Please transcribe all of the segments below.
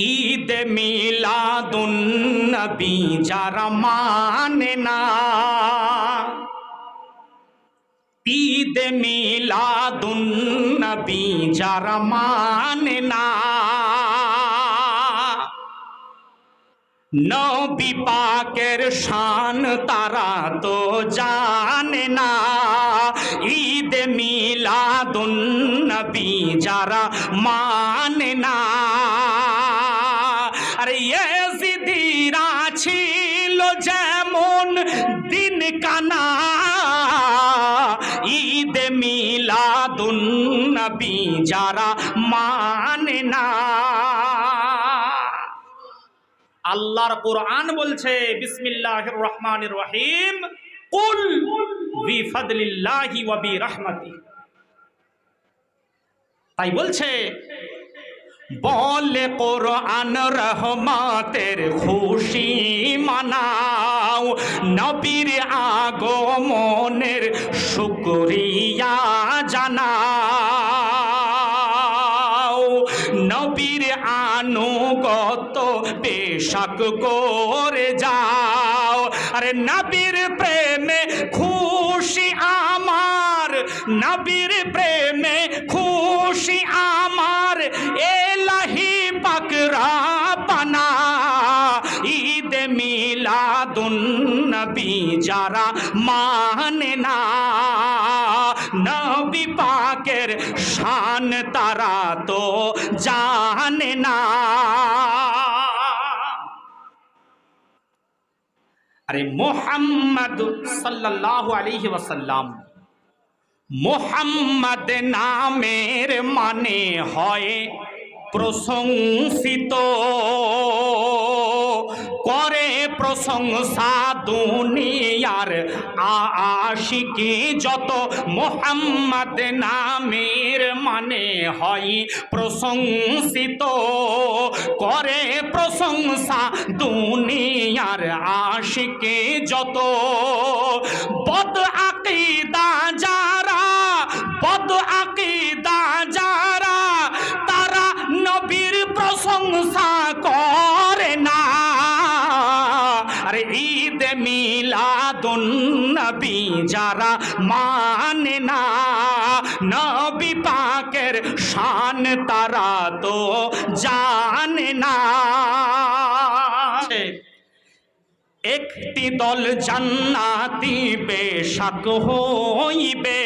ঈদ মিলাদুন নবী যারা মানে না। ঈদ মিলাদুন নবী যারা মানে না। নবী পাকের শান তারা তো জানে না। ঈদ মিলাদুন নবী যারা মানে না। যেমন দিন কানা, ঈদ মিলাদুন নবী যারা মানে না। আল্লাহর কোরআন বলছে, বিসমিল্লাহির রহমানির রহিম, কুল বিফাদলিল্লাহি ওয়া বিরহমাতি তাই বলছে বলে কোরআন রহমাতের খুশি মানাও। নবীর আগমনের শুকরিয়া জানাও। নবীর আনুগত পেশাক করে যাও। আরে নবীর প্রেমে খুশি আমার। নবীর প্রেমে খুশি আমার। এলাহি পাকরা ঈদ মিলাদুন নবী যারা মানে না নবী পাকের শান তারা তো জানে না আরে মোহাম্মদ সাল্লাল্লাহু আলাইহি ওয়াসাল্লাম মোহাম্মদ নামের মানে হয় প্রশংসিত। করে প্রশংসা দুনিয়ার আশিকি যত মোহাম্মদ নামের মানে হয় প্রশংসিত। করে প্রশংসা দুনিয়ার আশিকি যত যারা মানে না নবী পাকের শান তারা তো জানে না। একটি দল জান্নাতি বেশাক হইবে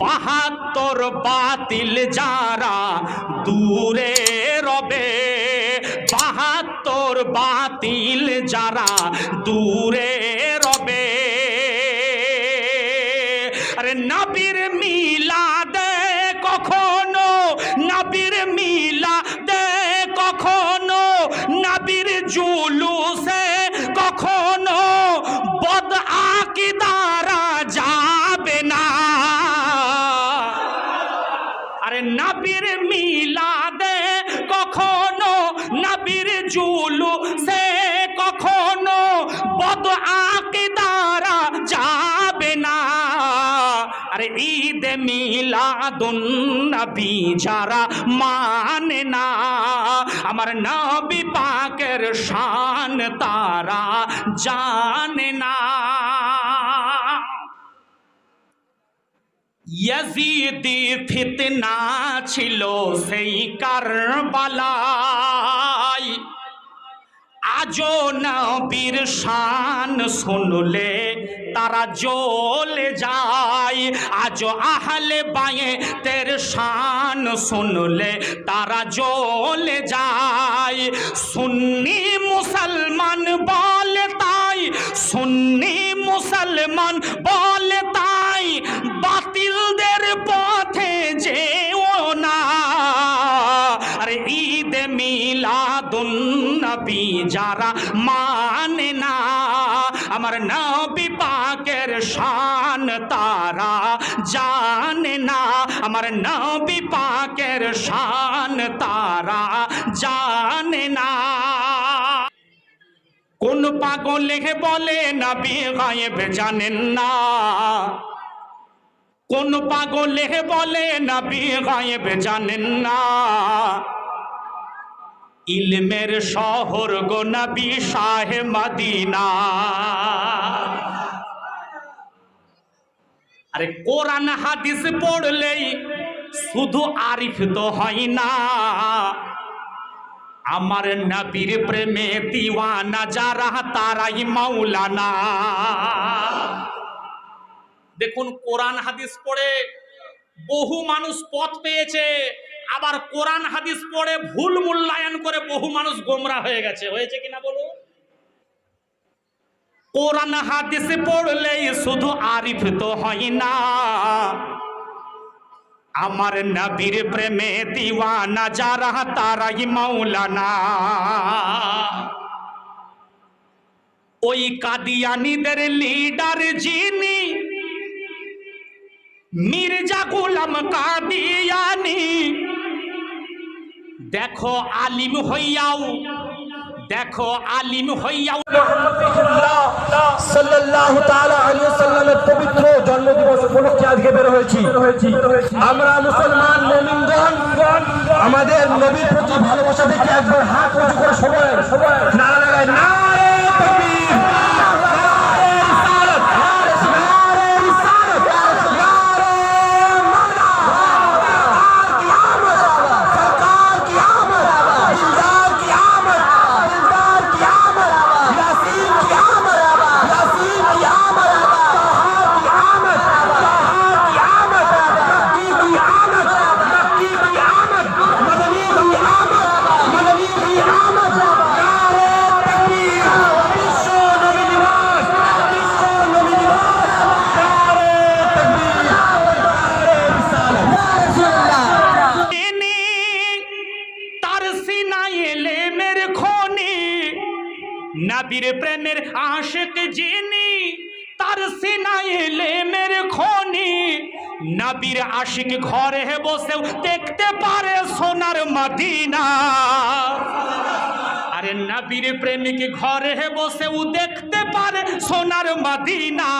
বাহাত্তর বাতিল যারা দূরে রবে বাহাত্তর বাতিল যারা দূরে নবীর জুলুসে কখনো বদ আকিদারা যাবে না। আরে ঈদ মিলাদুন নবী যারা মানে না, আমার নবী পাকের শান তারা জানে না। ফিতনা ছিল সেই কারবালায় আজও নবীর শান শুনলে তারা জ্বলে যায়। আজও আহলে বাঁয়ে তের শান শুনলে তারা জ্বলে যায়। সুন্নি মুসলমান বলে তাই, সুন্নি মুসলমান বলে তাই, বাতিলদের পথে যেও না। আরে ঈদ মিলাদুন নবী যারা মানে না, আমার নবী পাকের শান তারা জানে না, আমার নবী পাকের শান তারা জানে না। কোন পাগলে বলে, নবী গায়েব জানেন না। কোন পাগলে বলে, নবী গায়েব জানেন না। ইলমের শহর গো নবী শাহে মদিনা। আরে কোরআন হাদিস পড়লেই শুধু আরিফ তো হয় না। আমার নবীর প্রেমে দিওয়ানা যারা, তারাই মাওলানা। দেখুন কোরআন হাদিস পড়ে বহু মানুষ পথ পেয়েছে। আবার কোরআন হাদিস পড়ে ভুল মূল্যায়ন করে বহু মানুষ গোমরা হয়ে গেছে। হয়েছে কিনা বলুন? কোরআন হাদিস পড়লেই শুধু আরিফ তো হয় না। আমার নবীর প্রেমে দিওয়ানা যারা, তারাই মাওলানা। ওই কাদিয়ানিদের লিডার যিনি মির্জা গোলাম কাদিয়ানি। দেখো আলিম হইয়াও, দেখো আলিম হইয়াও। সাল্লাল্লাহু তাআলা আলাইহি ওয়াসাল্লামের পবিত্র জন্মদিবস উপলক্ষে আজকে বের হয়েছি। আমরা মুসলমান মুমিনগণ, আমাদের নবীর প্রতি ভালোবাসা দেখে একবার হাত করে সবাই সবাই নারা লাগায় নারে নবীর প্রেমের আশেক যিনি, তার সিনায় এলে মেরে খনি। নবীর আশিক ঘরে বসেও দেখতে পারে সোনার মদিনা। আরে নবীর প্রেমিক ঘরে বসেও দেখতে পারে সোনার মদিনা।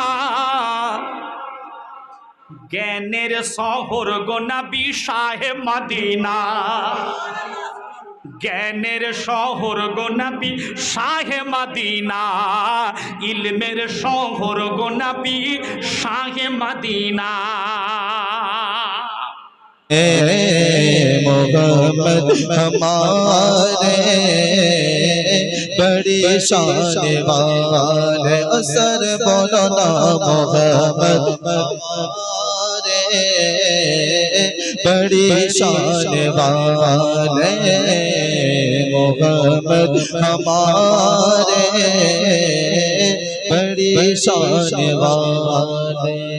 জ্ঞানের শহর গোনাবি শাহে মদিনা। জ্ঞানের শহর গোনাবি শাহে মদিনা ইলমের শহর গোনাবি শাহে মদিনা मोहम्मद हमारे बड़ी शान वाले असर बोलो ना मोहम्मद بڑی شان والے محمد ہمارے۔ بڑی شان والے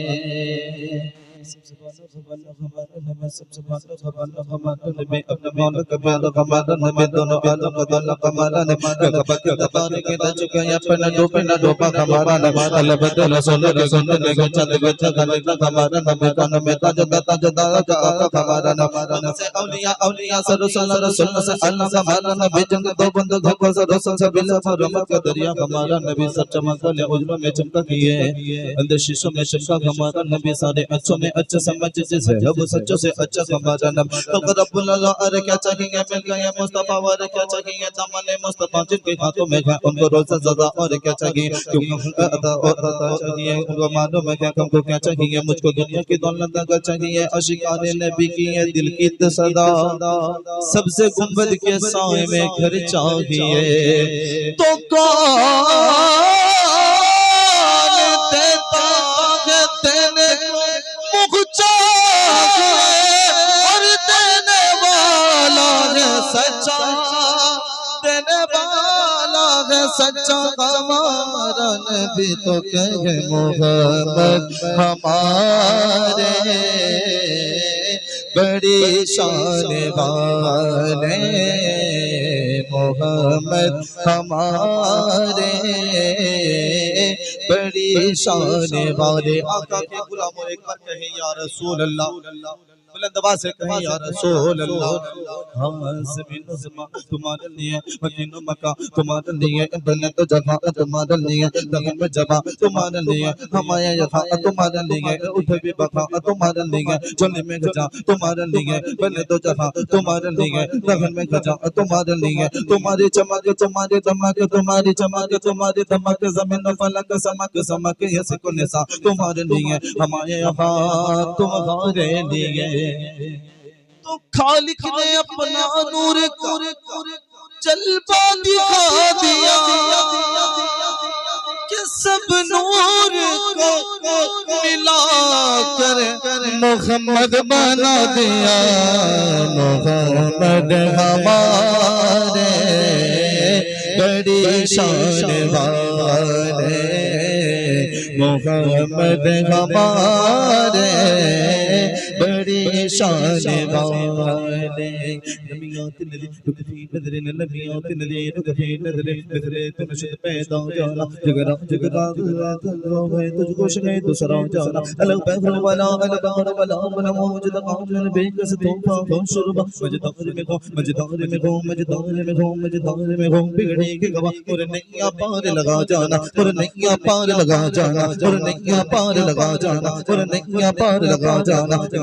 دریا ہمارا نبی میں سچے سے رب سچے سے اچھا کما جنم تو رب اللہ، ارے کیا چاہیں گے؟ مل گئے مصطفیٰ، ارے کیا چاہیں گے؟ زمانے مصطفیٰ، جن کے ہاتھوں میں ہے ان کو روز زدہ اور کیا چاہیں گے؟ کیوں میں ہوں گے عطا اور عطا چاہیے ان کو معلوم ہے کہ ہم کو کیا چاہیں گے؟ مجھ کو دنیا کی دولت اگر چاہیں گے؟ عشقان نبی کی ہے، دل کی تصدا سچا ہمارا نبی تو کہے محمد، ہمارے بڑی شان والے محمد، ہمارے بڑی شان والے آقا کے غلاموں، ایک بار کہیں یا رسول اللہ۔ بلند آواز سے کہیں یا رسول اللہ ہم زمین و زمان تمہارے لیے مدین و مکہ تمہارے لیے بلند و و ہمایا اٹھ بھی میں گھجا تمہارے لیے بلند و تمہارے لیے دغن میں گھجا تمہاری چمک تمہاری دھمک تمہاری چمک تمہاری دھمک زمین و فلک سمک سمک نسا تمہارے لیے ہمایا تو خالق نے اپنا نور کا جلبا دکھا دیا کہ سب نور کو ملا کر محمد بنا دیا، محمد ہمارے بڑی شان والے، محمد ہمارے بڑے شان والے نبیوں تے نظر نظر نظر نظر پیدا جانا دوسرا جانا والا والا موجد قامل بے کس توفا شربا مجدار میں ہوں مجدار میں مجدار میں مجدار میں بگڑے کے گوا اور نیا پار لگا جانا اور نیا پار لگا جانا اور نیا پار لگا جانا اور نیا پار لگا جانا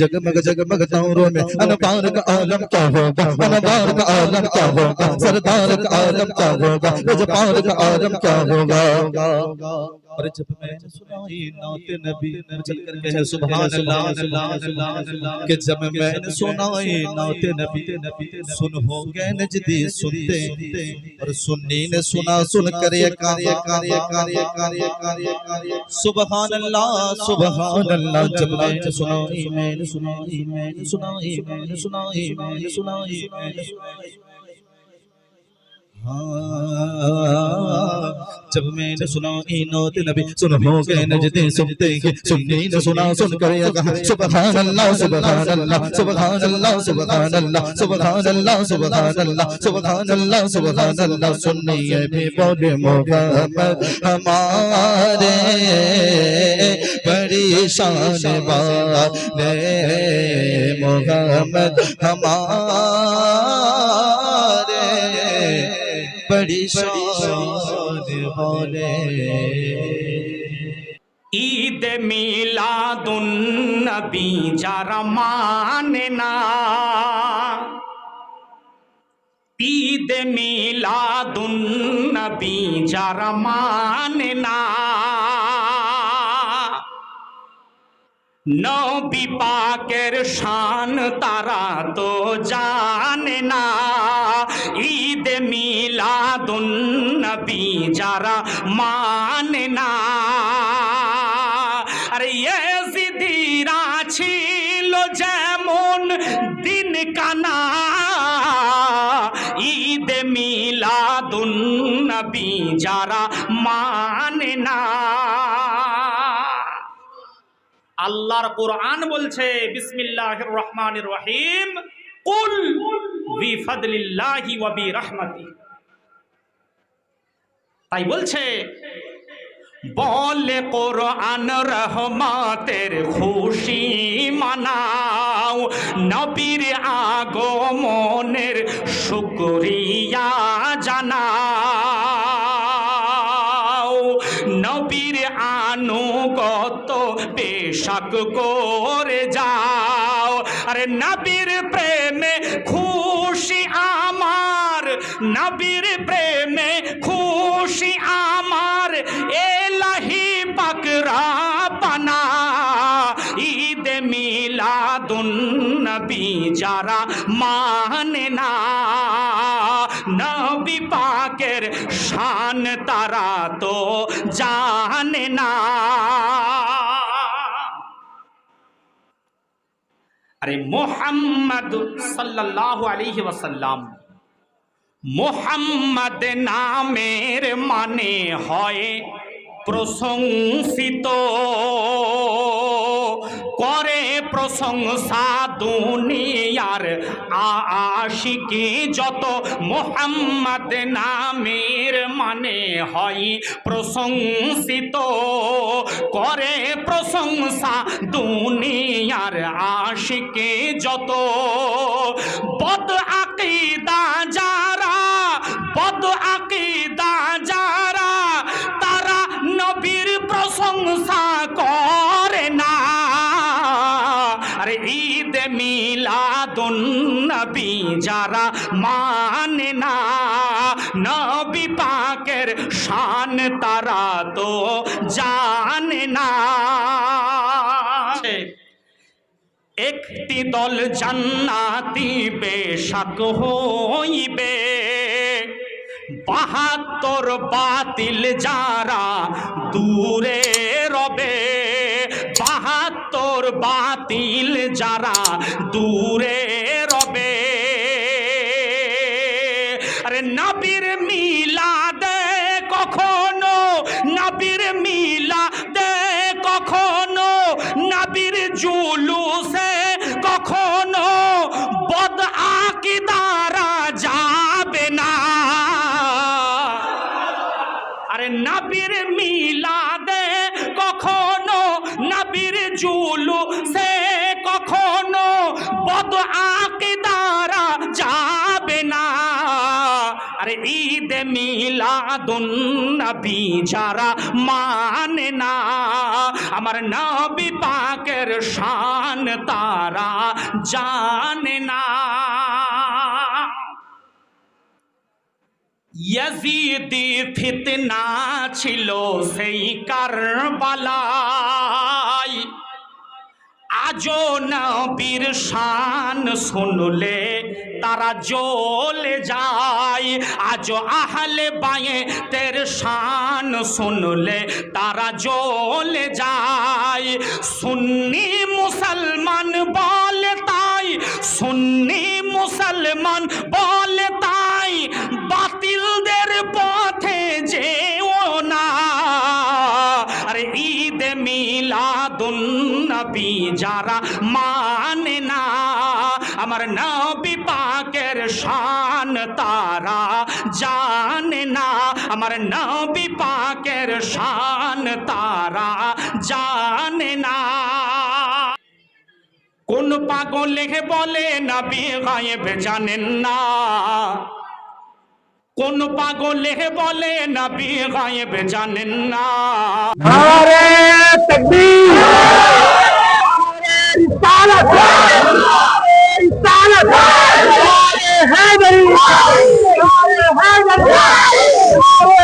جگمگ جگمگ تاروں میں انبار کا عالم کیا ہوگا انبار کا عالم عالم کیا ہوگا سردار کا عالم کیا ہوگا رجپال کا عالم کیا ہوگا اور جب میں سنائی نعت نبی چل کر کہے سبحان اللہ کہ جب میں نے سنائی نعت نبی سن ہو گئے نجدی سنتے اور سنی نے سنا سن کر یہ کاریہ کاریہ کاریہ کاریہ کاریہ سبحان اللہ سبحان اللہ جب میں نے سنائی میں نے سنائی میں نے سنائی میں نے سنائی میں نے سنائی میں نے سنائی جب میں نے سنا اینوت نبی، سن ہو گئے نجدیں سنتے ہیں سنی نے سنا، سن کر یہ کہا سبحان اللہ سبحان اللہ سبحان اللہ سبحان اللہ سبحان اللہ سبحان اللہ سبحان اللہ سبحان اللہ، سنیے بھی بول محمد ہمارے بڑی شان والے محمد ہمارے পরিশান হলে ঈদ মিলাদুন নবী যারা মানে না ঈদ মিলাদুন নবী যারা মানে না নবী পাকের শান তারা তো জানে না ঈদ মি নবী যারা মানে না। আরে ইয়েজিদিরা ছিল যেমন দিন কানা। ঈদ মিলাদুন নবী যারা মানে না। আল্লাহর কোরআন বলছে, বিসমিল্লাহির রহমানির রহিম, কুল বিফাদলিল্লাহি ওয়া বিরহমাতি তাই বলছে, বলে কোরআন রহমাতের খুশি মানাও, নবীর আগমনের শুকরিয়া জানাও। নবীর আনুগত পেশাক করে যাও, আরে নবীর প্রেমে খুশি আমার নবীর প্রেমে খুশি আমার, এলাহি পাকরা পানা। ঈদ মিলাদুন নবী যারা মানে না। নবী পাকের শান তারা তো জানে না। আরে মোহাম্মদ সাল্লাল্লাহু আলাইহি ওয়াসাল্লাম মোহাম্মদ নামের মানে হয় প্রশংসিত। করে প্রশংসা দুনিয়ার আশিকি যত মোহাম্মদ নামের মানে হয় প্রশংসিত। করে প্রশংসা দুনিয়ার আশিকি যত বদ আকিদা নবী যারা মানে না। নবী পাকের শান তারা তো জানে না। একটি দল জান্নাতি বেশাক হইবে। বাহাত্তর বাতিল যারা দূরে রবে। বাহাত্তর বাতিল যারা দূরে নবীর ঈদ মিলাদুন নবী যারা মানে না, আমার নবী পাকের শান তারা জানে না। ইয়াজিদি ফিতনা ছিল সেই কারবালায়। আজও নবীর শান শুনলে তারা জ্বলে যায়। আজও আহলে বায়ে তের শান শুনলে তারা জ্বলে যায়। সুন্নি মুসলমান বলে তাই, সুন্নি মুসলমান বলে তাই, বাতিলদের পথে যেও না। আরে ঈদ মিলাদুন নবী যারা মানে না, আমার নবী শান তারা জানে না। আমার নবী পাকের শান তারা জানে না। কোন পাগলে বলে, নবী গায়েব জানেন না। কোন পাগলে বলে, নবী গায়েব জানেন না। নারে তাকবীর। নারে রিসালাত। নারে রিসালাত। Harmony! Glory, harmony! Glory,